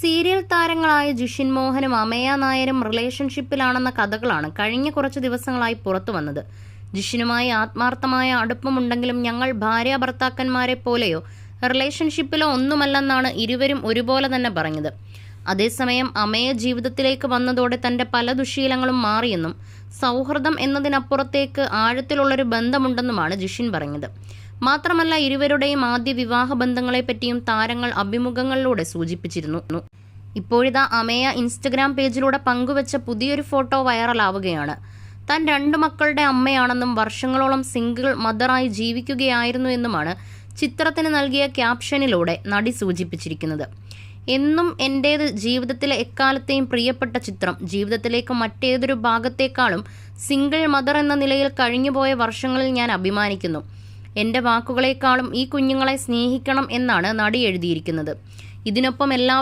Serial താരങ്ങളായ ജിഷിൻ മോഹനും അമയ നായരും റിലേഷൻഷിപ്പിലാണെന്ന കഥകളാണ് കഴിഞ്ഞ കുറച്ച് ദിവസങ്ങളായി പുറത്തു വന്നത്. ജിഷിനുമായി ആത്മാർത്ഥമായ അടുപ്പമുണ്ടെങ്കിലും ഞങ്ങൾ ഭാര്യ ഭർത്താക്കന്മാരെ പോലെയോ റിലേഷൻഷിപ്പിലോ ഒന്നുമല്ലെന്നാണ് ഇരുവരും ഒരുപോലെ തന്നെ പറഞ്ഞത്. അതേസമയം അമയ ജീവിതത്തിലേക്ക് വന്നതോടെ തന്റെ പല ദുശീലങ്ങളും മാറിയെന്നും സൗഹൃദം എന്നതിനപ്പുറത്തേക്ക് ആഴത്തിലുള്ളൊരു ബന്ധമുണ്ടെന്നുമാണ് ജിഷിൻ പറഞ്ഞത് മാത്രമല്ല ഇരുവരുടെയും ആദ്യ വിവാഹ ബന്ധങ്ങളെപ്പറ്റിയും താരങ്ങൾ അഭിമുഖങ്ങളിലൂടെ സൂചിപ്പിച്ചിരുന്നു. ഇപ്പോഴിതാ അമേയ ഇൻസ്റ്റഗ്രാം പേജിലൂടെ പങ്കുവച്ച പുതിയൊരു ഫോട്ടോ വൈറലാവുകയാണ്. താൻ രണ്ടു മക്കളുടെ അമ്മയാണെന്നും വർഷങ്ങളോളം സിംഗിൾ മദറായി ജീവിക്കുകയായിരുന്നു എന്നുമാണ് ചിത്രത്തിന് നൽകിയ ക്യാപ്ഷനിലൂടെ നടി സൂചിപ്പിച്ചിരിക്കുന്നത്. എന്നും എന്റേത് ജീവിതത്തിലെ എക്കാലത്തെയും പ്രിയപ്പെട്ട ചിത്രം. ജീവിതത്തിലേക്ക് മറ്റേതൊരു ഭാഗത്തേക്കാളും സിംഗിൾ മദർ എന്ന നിലയിൽ കഴിഞ്ഞുപോയ വർഷങ്ങളിൽ ഞാൻ അഭിമാനിക്കുന്നു. എന്റെ വാക്കുകളേക്കാളും ഈ കുഞ്ഞുങ്ങളെ സ്നേഹിക്കണം എന്നാണ് നടി എഴുതിയിരിക്കുന്നത്. ഇതിനൊപ്പം എല്ലാ